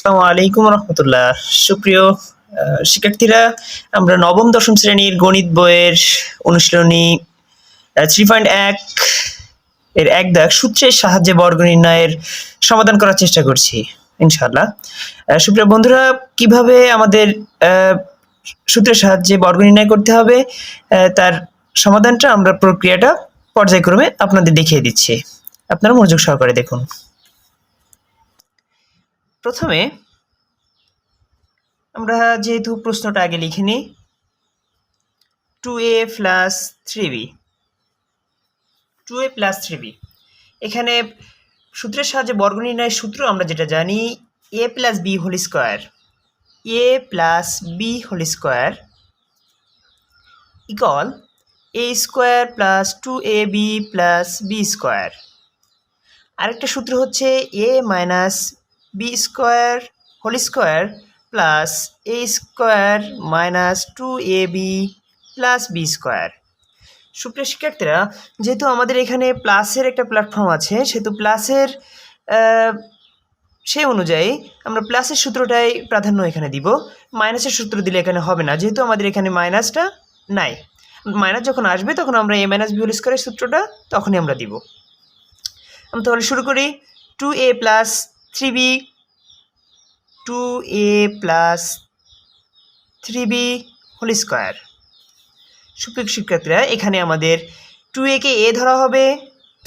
আসসালামু আলাইকুম রহমতুল্লাহ। সুপ্রিয় শিক্ষার্থীরা, আমরা নবম, দশম শ্রেণির গণিত বইয়ের অনুশীলনী থ্রি পয়েন্ট এক এর এক দাগ সূত্রের সাহায্যে বর্গ নির্ণয়ের সমাধান করার চেষ্টা করছি, ইনশাআল্লাহ। সুপ্রিয় বন্ধুরা, কীভাবে আমাদের সূত্রের সাহায্যে বর্গ নির্ণয় করতে হবে তার সমাধানটা আমরা প্রক্রিয়াটা পর্যায়ক্রমে আপনাদের দেখিয়ে দিচ্ছি। আপনারা মনোযোগ সহকারে দেখুন। প্রথমে আমরা যেহেতু প্রশ্নটা আগে লিখে নিই two A plus three B two A plus three B এখানে সূত্রের সাহায্যে বর্গ নির্ণয়ের সূত্র আমরা যেটা জানি A plus B whole square A plus B whole square equal A square plus two A B plus B square আরেকটা সূত্র হচ্ছে A minus B square whole square plus A square minus two A B plus B square সুপ্রিয় শিক্ষার্থীরা, যেহেতু আমাদের এখানে প্লাসের একটা প্ল্যাটফর্ম আছে, সেহেতু প্লাসের সেই অনুযায়ী আমরা প্লাসের সূত্রটাই প্রাধান্য এখানে দিব। মাইনাসের সূত্র দিলে এখানে হবে না, যেহেতু আমাদের এখানে মাইনাসটা নাই। মাইনাস যখন আসবে, তখন আমরা এ মাইনাস বি হোল স্কোয়ারের সূত্রটা তখনই আমরা দিব। আমরা তাহলে শুরু করি। Two A plus three B two A plus three B whole square. সুপ্রিয় শিক্ষার্থীরা, এখানে আমাদের টু একে এ ধরা হবে,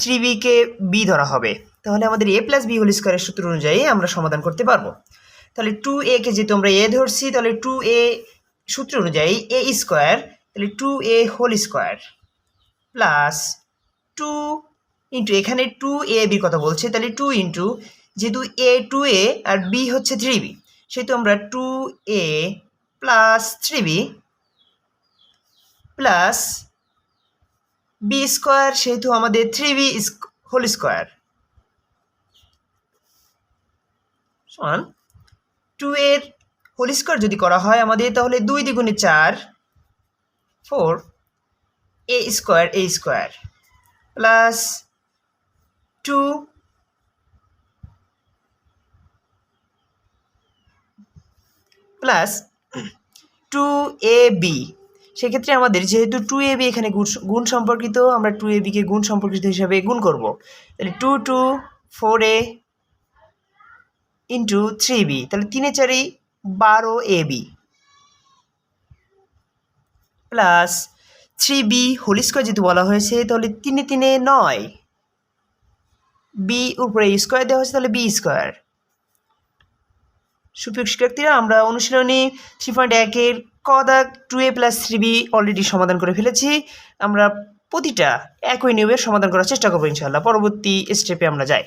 থ্রি বিকে বি ধরা হবে। তাহলে আমাদের এ প্লাস বি হোল স্কোয়ারের সূত্র অনুযায়ী আমরা সমাধান করতে পারব। তাহলে টু একে যেহেতু আমরা এ ধরছি, তাহলে টু এ সূত্র অনুযায়ী এ স্কোয়ার, তাহলে two A whole square plus two into, এখানে টু এ বির কথা বলছে, তাহলে টু ইন্টু যেহেতু এ টু এ আর বি হচ্ছে থ্রি বি সেহেতু আমরা two A plus three B plus B square সেহেতু আমাদের থ্রি বি হোল স্কোয়ার সমান টু এর হোল স্কোয়ার যদি করা হয় আমাদের, তাহলে দুই দ্বিগুণে চার four A square A square plus two plus two A B সেক্ষেত্রে আমাদের যেহেতু টু এ বি এখানে গুণ সম্পর্কিত, আমরা টু এ বিকে গুণ সম্পর্কিত হিসাবে গুণ করব। তাহলে two two four A into three B তাহলে তিনে চারি বারো A B plus three B whole square যেহেতু বলা হয়েছে, তাহলে তিনে তিনে নয়। বি উপরে স্কোয়ার দেওয়া হয়েছে, তাহলে বি স্কোয়ার সুপ্রিয় শিক্ষার্থীরা আমরা অনুশীলনী থ্রি পয়েন্ট একের কদাক two A plus three B already সমাধান করে ফেলেছি। আমরা প্রতিটা একই নিয়মের সমাধান করার চেষ্টা করব ইনশাআল্লাহ। পরবর্তী স্টেপে আমরা যাই।